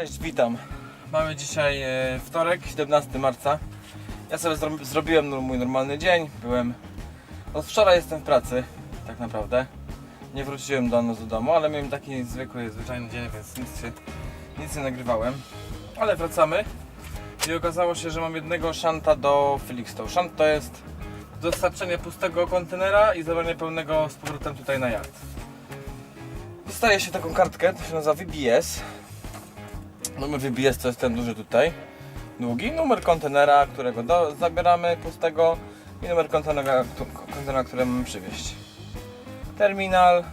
Cześć, witam. Mamy dzisiaj e, wtorek, 17 marca. Ja sobie zro zrobiłem mój normalny dzień. Byłem. Od wczoraj jestem w pracy, tak naprawdę. Nie wróciłem do do domu, ale miałem taki zwykły, zwyczajny dzień, więc nic, się, nic nie nagrywałem. Ale wracamy. I okazało się, że mam jednego szanta do Felixstowe. Szant to jest dostarczenie pustego kontenera i zabranie pełnego z powrotem tutaj na jacht. Dostaje się taką kartkę, to się nazywa VBS. Numer VBS to jest ten duży tutaj, długi. Numer kontenera, którego do, zabieramy pustego i numer kontenera, kontenera, który mamy przywieźć. Terminal,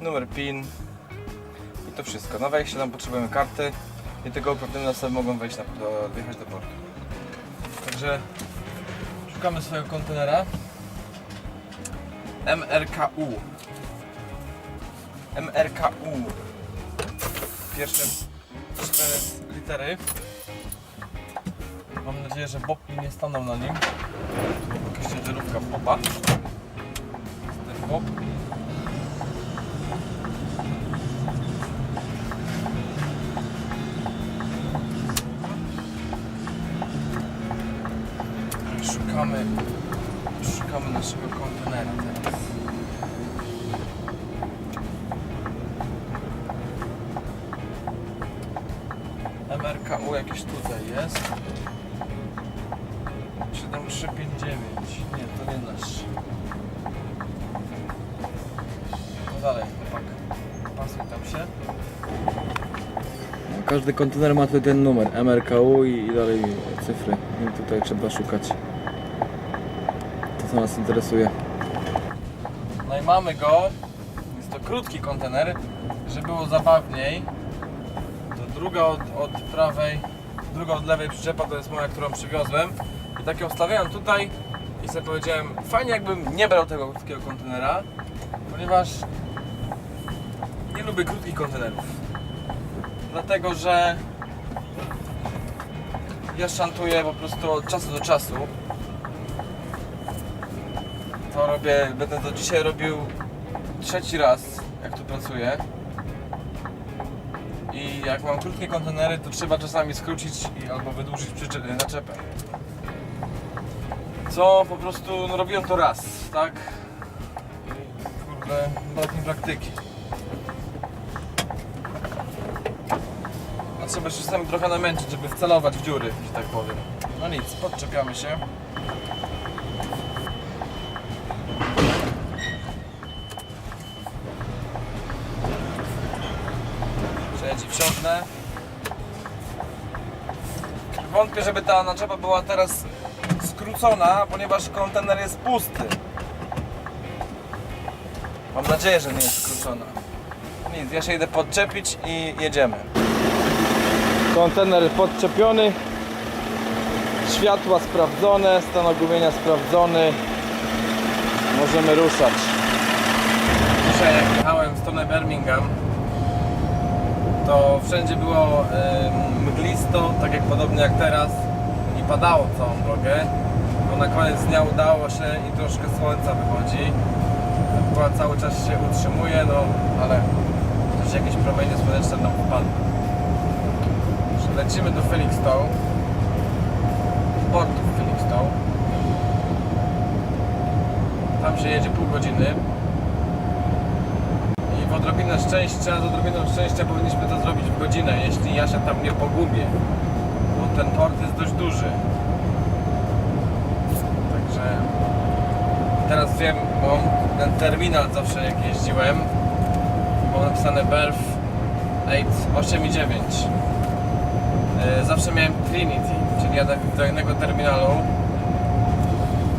numer PIN i to wszystko. Na wejście tam potrzebujemy karty i tego uprawnione osoby mogą wejść na, do, wjechać do portu. Także szukamy swojego kontenera. MRKU. MRKU. Pierwsze cztery litery. Mam nadzieję, że Bob mi nie stanął na nim. Jakaś ciężarówka Boba. Ten Bob. MRKU jakieś tutaj jest. 7359. Nie, to nie nasz. No dalej, chłopak. Pasuj tam się. Każdy kontener ma tutaj ten numer MRKU i, i dalej cyfry. I tutaj trzeba szukać. To co nas interesuje. No i mamy go. Jest to krótki kontener, żeby było zabawniej. To druga od, od prawej, druga od lewej przyczepa to jest moja, którą przywiozłem. I tak ją stawiałem tutaj i sobie powiedziałem, fajnie jakbym nie brał tego krótkiego kontenera, ponieważ nie lubię krótkich kontenerów. Dlatego, że ja szantuję po prostu od czasu do czasu. To robię, będę to dzisiaj robił trzeci raz, jak tu pracuję. I jak mam krótkie kontenery, to trzeba czasami skrócić i, albo wydłużyć przyczepę, naczepę. Co po prostu, no robiłem to raz, tak? I kurde, brak praktyki. A trzeba się czasami trochę namęczyć, żeby wcelować w dziury, że tak powiem. No nic, podczepiamy się. Przejdź i wsiąknę. Wątpię, żeby ta naczepa była teraz skrócona, ponieważ kontener jest pusty. Mam nadzieję, że nie jest skrócona. Nic, ja się idę podczepić i jedziemy. Kontener podczepiony. Światła sprawdzone, stan ogumienia sprawdzony. Możemy ruszać. Dzisiaj jak jechałem w stronę Birmingham, to wszędzie było mglisto, tak jak podobnie jak teraz. I padało całą drogę bo na koniec dnia udało się i troszkę słońca wychodzi. Mgła cały czas się utrzymuje, no ale też jakieś promienie słoneczne nam Także lecimy do Felixstowe. Portu Felixstowe. Tam się jedzie pół godziny. w odrobinę szczęścia, z odrobiną szczęścia powinniśmy to zrobić w godzinę, jeśli ja się tam nie pogubię. Bo ten port jest dość duży. Także teraz wiem, bo ten terminal zawsze jak jeździłem, było napisane Berth 8, 8 i 9. Yy, Zawsze miałem Trinity, czyli jadę do innego terminalu.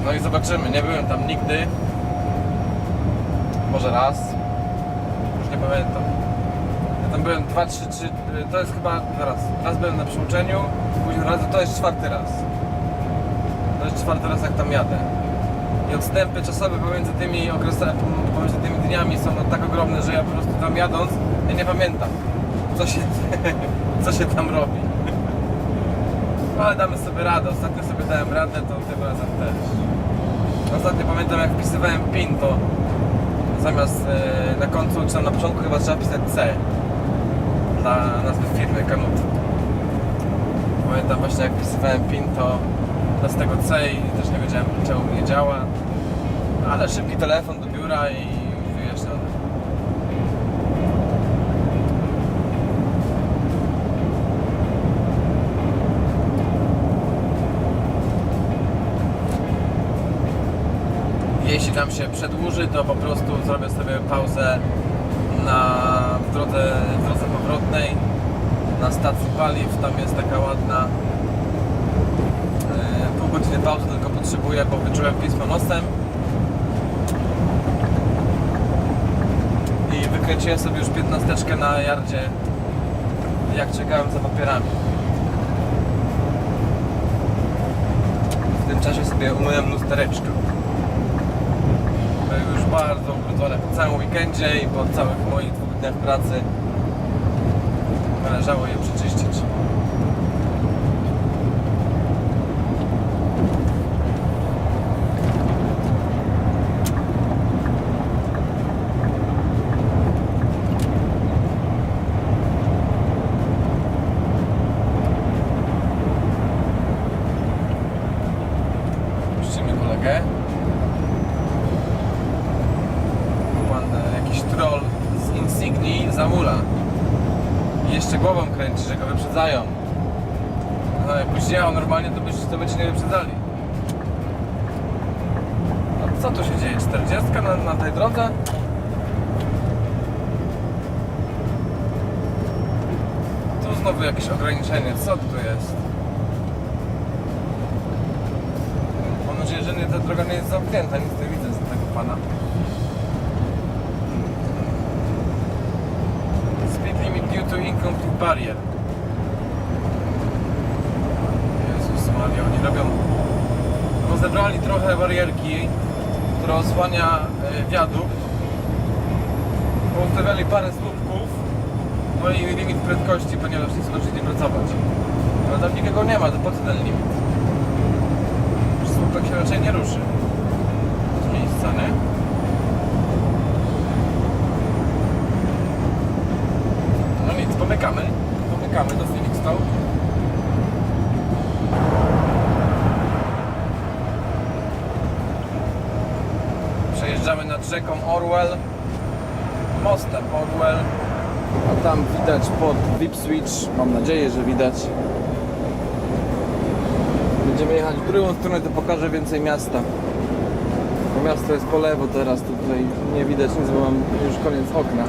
No i zobaczymy, nie byłem tam nigdy. Może raz pamiętam. Ja tam byłem 2, 3, 3, to jest chyba raz. Raz byłem na przyuczeniu, później raz, to jest czwarty raz. To jest czwarty raz jak tam jadę. I odstępy czasowe pomiędzy tymi okresami, pomiędzy tymi dniami są no tak ogromne, że ja po prostu tam jadąc, ja nie pamiętam co się, co się tam robi. No, Ale damy sobie radę, ostatnio sobie dałem radę, to tym razem też. Ostatnio pamiętam jak wpisywałem PIN, to zamiast e, na końcu, czy tam na początku chyba trzeba pisać C. dla nazwy firmy Kanut. Pamiętam właśnie jak wpisywałem PIN to bez tego C i też nie wiedziałem czemu nie działa. Ale szybki telefon do biura i się przedłuży, to po prostu zrobię sobie pauzę na w drodze, w drodze powrotnej na stacji paliw. Tam jest taka ładna e, pół godziny pauzy tylko potrzebuję, bo wyczułem pismo nosem. I wykręciłem sobie już piętnasteczkę na jardzie, jak czekałem za papierami. W tym czasie sobie umyłem lustereczko. Bardzo ubrudzone po całym weekendzie i po całych moich dwóch dniach pracy należało je przeczyścić. Puścimy kolegę. Pan e, jakiś troll z Insigni zamula. I jeszcze głową kręci, że go wyprzedzają. No jakbyś jechał normalnie, to, byś, to by nie wyprzedzali. No co tu się dzieje? 40 na, na tej drodze? Tu znowu jakieś ograniczenie. Co tu jest? Mam nadzieję, że nie, ta droga nie jest zamknięta. Nic nie widzę z tego pana. Speed limit due to incomplete barrier. Jezus Maria, oni robią... Rozebrali trochę barierki, która osłania e, wiadukt. Poustawiali parę słupków. No i limit prędkości, ponieważ nie nie pracować. Ale tam nikogo nie ma, to po co ten limit? Słupek się raczej nie ruszy. Z miejsca, nie? No nic, pomykamy. Pomykamy do Felixstown. Przejeżdżamy nad rzeką Orwell. Mostem Orwell. A tam widać pod VIP Switch, mam nadzieję, że widać. Będziemy jechać w drugą stronę, to pokażę więcej miasta. Bo miasto jest po lewo teraz, tutaj nie widać nic, bo mam już koniec okna.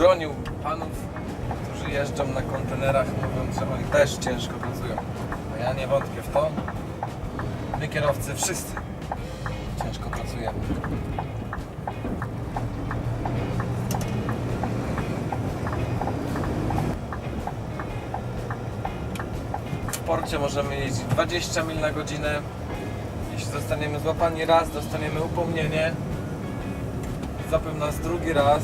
Bronił panów, którzy jeżdżą na kontenerach, mówiąc, że oni też ciężko pracują. No ja nie wątpię w to. My kierowcy wszyscy ciężko pracujemy. W porcie możemy jeździć 20 mil na godzinę. Jeśli zostaniemy złapani raz, dostaniemy upomnienie. Złapią nas drugi raz.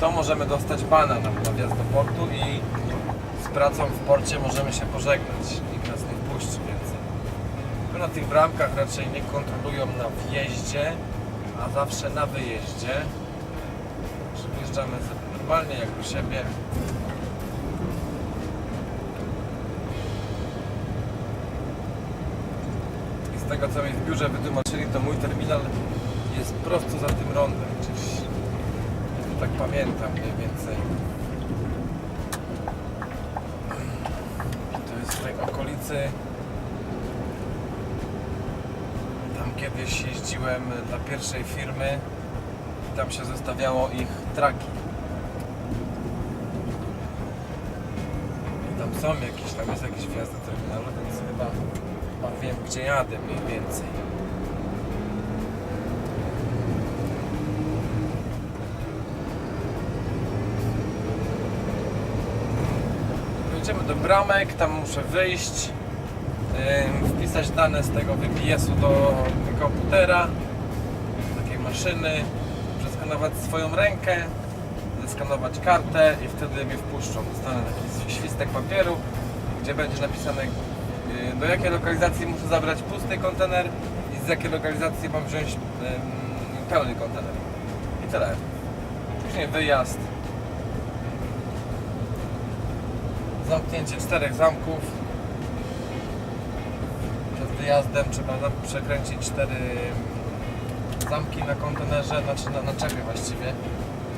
To możemy dostać bana na wjazd do portu i z pracą w porcie możemy się pożegnać. Nikt nas nie wpuści więcej. Tylko na tych bramkach raczej nie kontrolują na wjeździe, a zawsze na wyjeździe. Sobie normalnie jak u siebie. tego co mi w biurze wytłumaczyli, to mój terminal jest prosto za tym rondem, gdzieś tak pamiętam mniej więcej. To jest w tej okolicy. Tam kiedyś jeździłem dla pierwszej firmy. Tam się zostawiało ich traki. I tam są jakieś, tam jest jakiś wjazd terminalu, więc chyba, chyba wiem gdzie jadę mniej więcej. Jedziemy do bramek, tam muszę wyjść, wpisać dane z tego VPS-u do komputera, takiej maszyny, przeskanować swoją rękę, zeskanować kartę i wtedy mnie wpuszczą. Dostanę taki świstek papieru, gdzie będzie napisane yy, do jakiej lokalizacji muszę zabrać pusty kontener i z jakiej lokalizacji mam wziąć pełny kontener. I tyle. Później wyjazd. Zamknięcie czterech zamków. Przed wyjazdem trzeba przekręcić cztery zamki na kontenerze, znaczy na naczepie właściwie,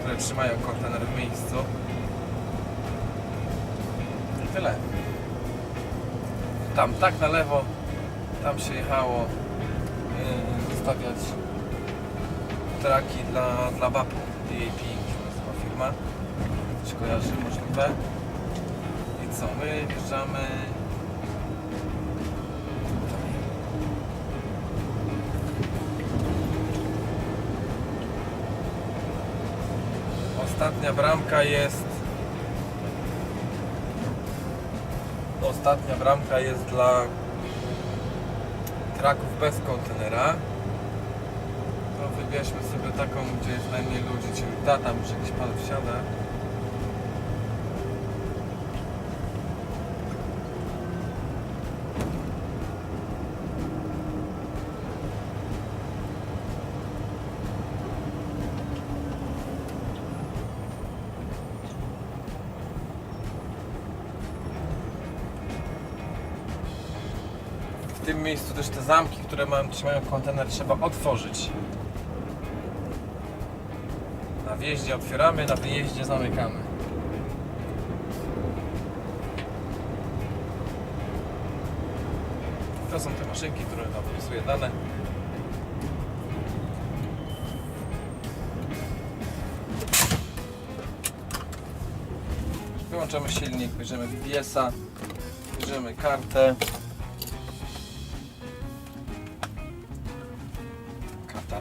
które trzymają kontener w miejscu. I tyle. Tam tak na lewo, tam się jechało yy, zostawiać traki dla, dla BAP, DAP firma. Ktoś kojarzy możliwe. Co, my wjeżdżamy tutaj. Ostatnia bramka jest. Ostatnia bramka jest dla traków bez kontenera. To wybierzmy sobie taką, gdzie jest najmniej ludzi, czyli ta tam już jakiś pan wsiada. Tym miejscu też te zamki, które mają, trzymają kontener, trzeba otworzyć. Na wjeździe otwieramy, na wyjeździe zamykamy. To są te maszynki, które nam wpisuje dane. Wyłączamy silnik, bierzemy VPS-a, bierzemy kartę.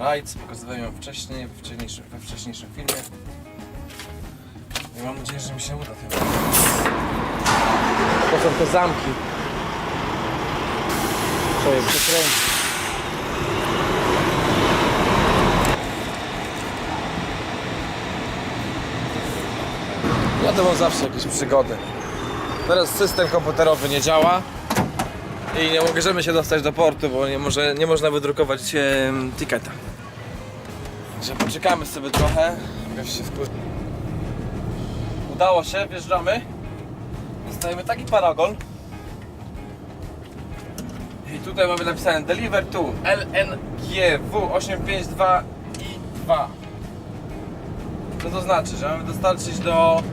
Rights, pokazywałem ją wcześniej, we wcześniejszym, we wcześniejszym filmie. I mam nadzieję, że mi się uda tym. To są te zamki. Trzeba je przekręcić. Ja to mam zawsze jakieś przygody. Teraz system komputerowy nie działa i nie możemy się dostać do portu, bo nie, może, nie można wydrukować e, tiketa. Także poczekamy sobie trochę. Się. Udało się, wjeżdżamy. Dostajemy taki paragon. I tutaj mamy napisane Deliver to LNGW 852 i 2. Co to znaczy, że mamy dostarczyć do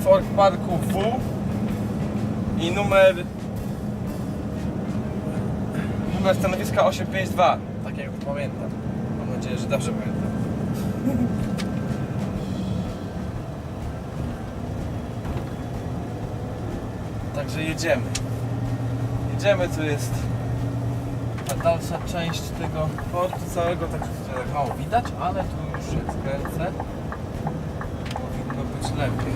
Fork Parku W i numer numer stanowiska 852 tak jak pamiętam nadzieję, że dobrze pamiętam także jedziemy jedziemy, tu jest ta dalsza część tego portu całego, tak tak mało widać, ale tu już jak skręcę powinno być lepiej.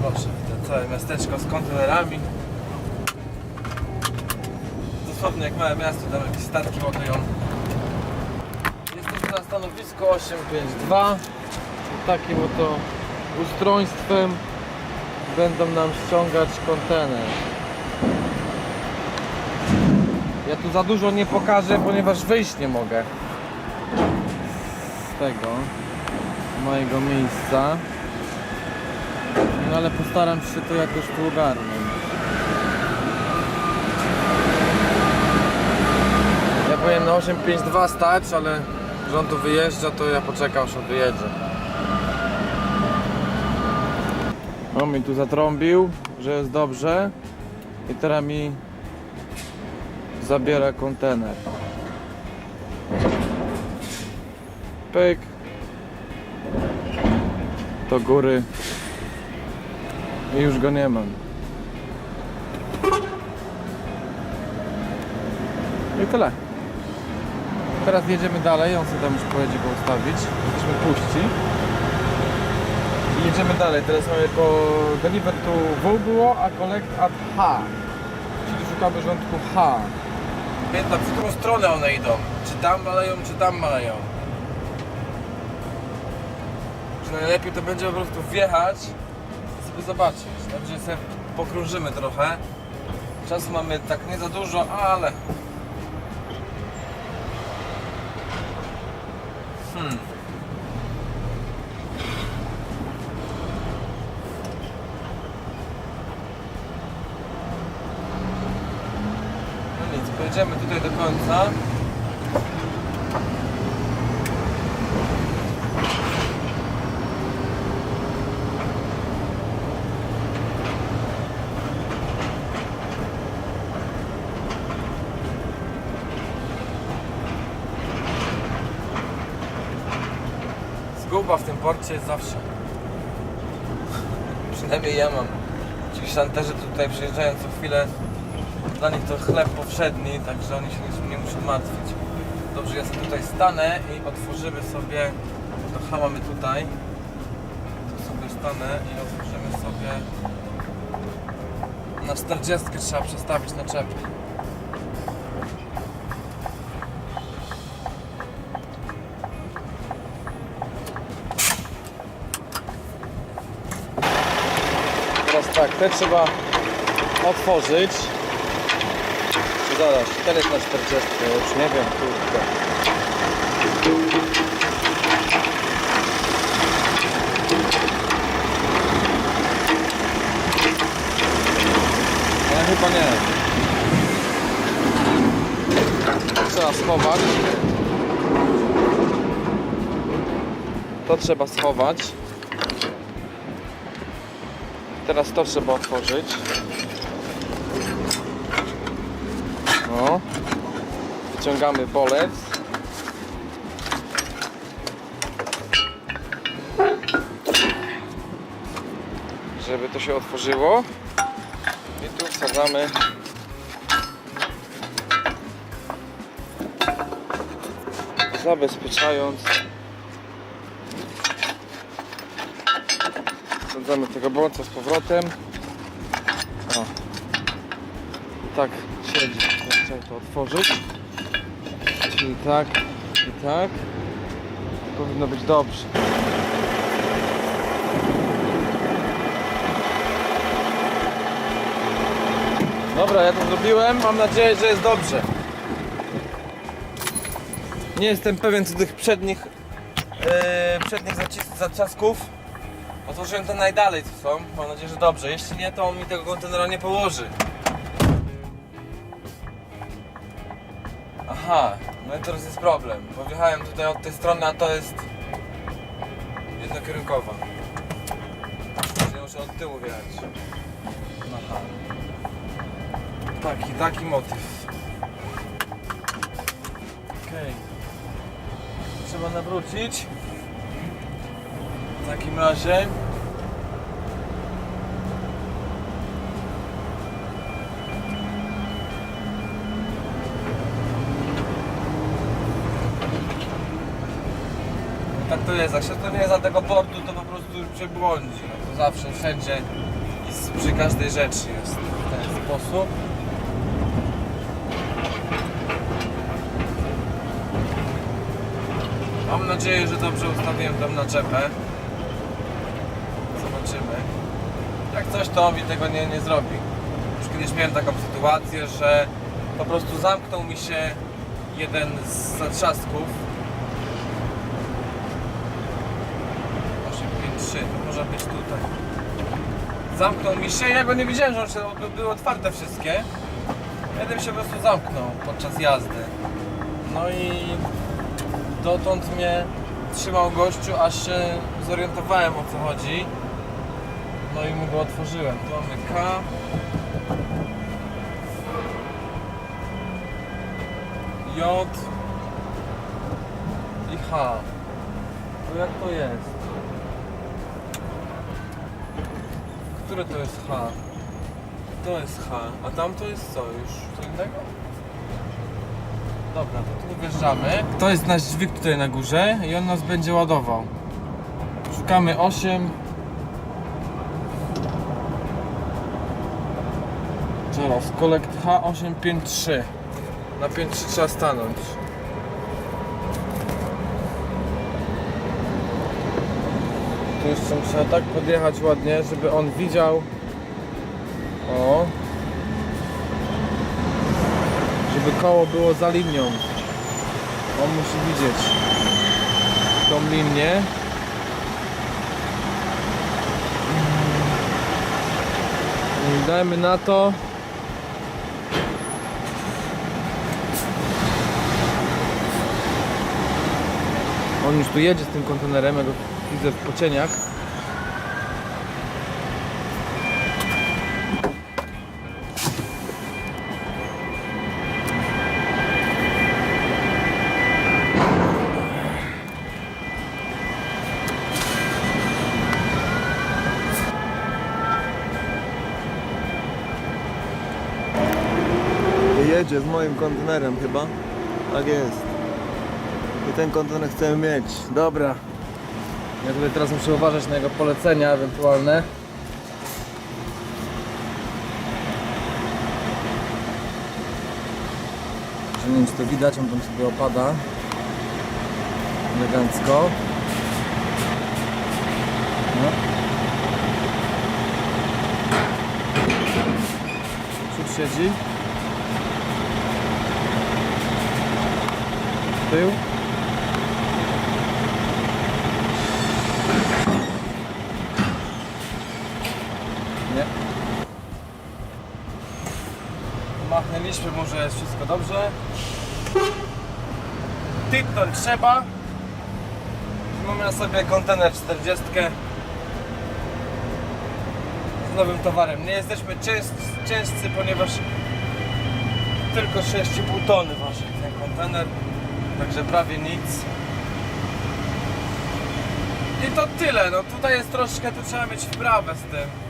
Proszę, to całe miasteczko z kontenerami. Dosłownie jak małe miasto, tam jakieś statki ładują. Stanowisku 852. Takim oto ustrojstwem będą nam ściągać kontener. Ja tu za dużo nie pokażę, ponieważ wyjść nie mogę z tego mojego miejsca. No ale postaram się to jakoś tu ogarnąć. na 852 stać, ale że on tu wyjeżdża, to ja poczekam, aż on wyjedzie. On mi tu zatrąbił, że jest dobrze i teraz mi zabiera kontener. Pyk. Do góry. I już go nie mam. I tyle. Teraz jedziemy dalej, on sobie tam już pojedzie go ustawić. Jesteśmy puści. I jedziemy dalej. Teraz mamy po deliver to W było, a collect at H. Czyli szukamy rządku H. Pamiętam, w którą stronę one idą. Czy tam maleją, czy tam maleją. Że najlepiej to będzie po prostu wjechać i sobie zobaczyć. Dobrze sobie pokrążymy trochę. Czasu mamy tak nie za dużo, ale... Hmm. No nic, pojedziemy tutaj do końca. Zguba w tym porcie jest zawsze. Przynajmniej ja mam. Ci szanterzy tutaj przyjeżdżają co chwilę. Dla nich to chleb powszedni, także oni się nie, muszą martwić. Dobrze, ja sobie tutaj stanę i otworzymy sobie. To H mamy tutaj. Tu sobie stanę i otworzymy sobie. Na 40 trzeba przestawić naczepę. Teraz tak, te trzeba otworzyć. Zaraz, ten jest na 40, ja już nie wiem, kurde. Ja chyba nie. Trzeba schować. To trzeba schować. Teraz to trzeba otworzyć. No. Wyciągamy bolec. Żeby to się otworzyło. I tu wsadzamy zabezpieczając wsadzamy tego bolca z powrotem o I tak siedzi trzeba to otworzyć czyli tak i tak powinno być dobrze Dobra, ja to zrobiłem. Mam nadzieję, że jest dobrze. Nie jestem pewien co tych przednich Yy, przednich zacis- zatrzasków. Otworzyłem te najdalej co są. Mam nadzieję, że dobrze. Jeśli nie, to on mi tego kontenera nie położy. Aha, no i teraz jest problem. Bo wjechałem tutaj od tej strony, a to jest jednokierunkowa. Czyli muszę od tyłu wjechać. Aha. Taki, taki motyw. Okej. Trzeba nawrócić. W takim razie. To jest, jak się to nie za tego portu, to po prostu się błądzi. No to zawsze, wszędzie i przy każdej rzeczy jest w ten sposób. Mam nadzieję, że dobrze ustawiłem tam naczepę. Zobaczymy. Jak coś, to mi tego nie, nie zrobi. Już kiedyś miałem taką sytuację, że po prostu zamknął mi się jeden z zatrzasków. 853, to może być tutaj. Zamknął mi się, ja go nie widziałem, że on były otwarte wszystkie. Jeden się po prostu zamknął podczas jazdy. No i dotąd mnie trzymał gościu, aż się zorientowałem o co chodzi. No i mu go otworzyłem. Tu mamy K. J i H. To jak to jest? Które to jest H? To jest H, a tam to jest co już? Co innego? Dobra, to tu wjeżdżamy. To jest nasz dźwig tutaj na górze i on nas będzie ładował. Szukamy 8. Zaraz, kolekt H853. Na 5 trzeba stanąć. Jeszcze trzeba tak podjechać ładnie, żeby on widział. O. Żeby koło było za linią. On musi widzieć tą linię. I dajmy na to. On już tu jedzie z tym kontenerem, go widzę w pocieniach. Jedzie z moim kontenerem chyba. Tak jest. I ten kontener chcemy mieć. Dobra. Ja tutaj teraz muszę uważać na jego polecenia ewentualne. Nie wiem czy to widać, on tam sobie opada. Elegancko. No. Przód siedzi. Tył. Nie. Może jest wszystko dobrze. Typnąć trzeba. Mamy na sobie kontener 40 z nowym towarem. Nie jesteśmy ciężcy ponieważ tylko 6,5 tony waży ten kontener. Także prawie nic. I to tyle, no tutaj jest troszkę, tu trzeba mieć wprawę z tym.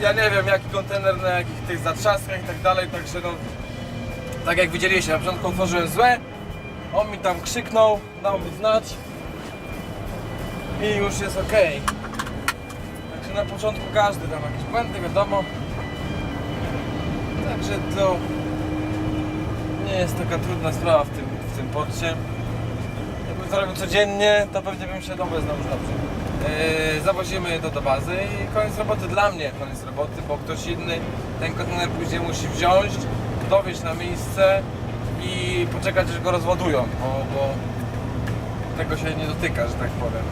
Ja nie wiem jaki kontener, na jakich tych zatrzaskach i tak dalej, także no... Tak jak widzieliście, na początku otworzyłem złe, on mi tam krzyknął, dał mi znać i już jest ok. Także na początku każdy tam jakieś błędy, wiadomo. Także to nie jest taka trudna sprawa w tym, w tym porcie. Jakbym to robił codziennie, to pewnie bym się dobrze znał już zawozimy je do, bazy i koniec roboty dla mnie, koniec roboty, bo ktoś inny ten kontener później musi wziąć, dowieźć na miejsce i poczekać, aż go rozładują, bo, bo tego się nie dotyka, że tak powiem.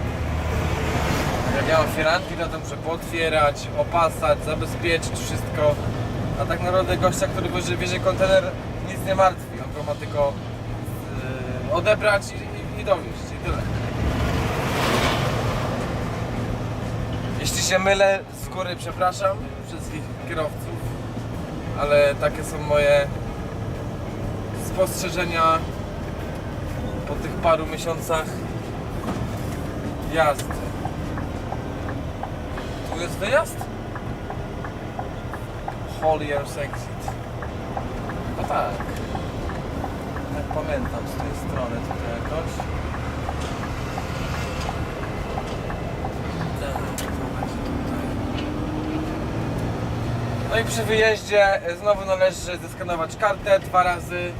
Jak ja mam firanki, to muszę pootwierać, opasać, zabezpieczyć wszystko. A tak naprawdę gościa, który bierze kontener, nic nie martwi. On go ma tylko yy, odebrać i, i, i dowieźć i tyle. Jeśli się mylę, z góry przepraszam wszystkich kierowców, ale takie są moje spostrzeżenia po tych paru miesiącach jazdy. Tu jest wyjazd? Collier's Exit. No tak. Tak pamiętam z tej strony tutaj jakoś. No i przy wyjeździe e, znowu należy zeskanować kartę dwa razy,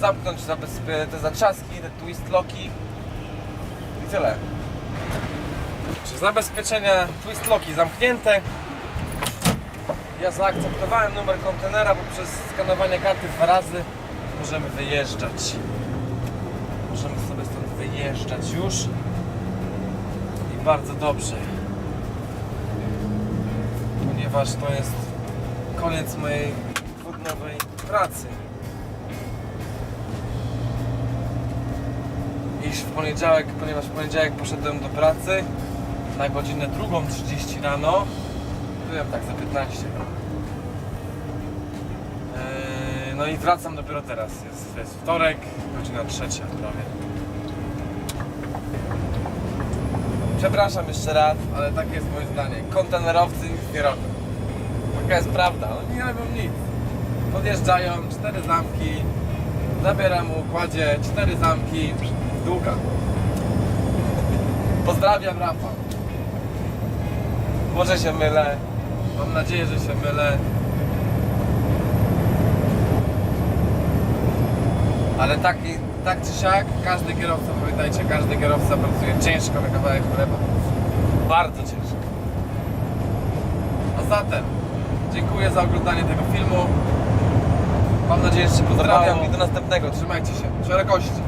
zamknąć zabezpie- te zatrzaski, te twist locki i tyle. Czy zabezpieczenia twist locki zamknięte? Ja zaakceptowałem numer kontenera, bo przez skanowanie karty dwa razy możemy wyjeżdżać. Możemy sobie stąd wyjeżdżać już. I bardzo dobrze. Ponieważ to jest koniec mojej dwudniowej pracy. dziś w poniedziałek, ponieważ w poniedziałek poszedłem do pracy na godzinę 2.30 rano. Byłem tak za 15. Eee, No i wracam dopiero teraz. Jest, jest wtorek, godzina trzecia prawie. Przepraszam jeszcze raz, ale takie jest moje zdanie. Kontenerowcy nic nie robią. Taka jest prawda, oni nie robią nic. Podjeżdżają, cztery zamki, zabieram mu, kładzie cztery zamki, długa. Pozdrawiam Rafał. Może się mylę. Mam nadzieję, że się mylę. Ale taki, tak czy siak, każdy kierowca, pamiętajcie, każdy kierowca pracuje ciężko na kawałek chleba. Bardzo ciężko. A zatem, dziękuję za oglądanie tego filmu. Mam nadzieję, że się pozdrawiam i do następnego. Trzymajcie się. Szerokości.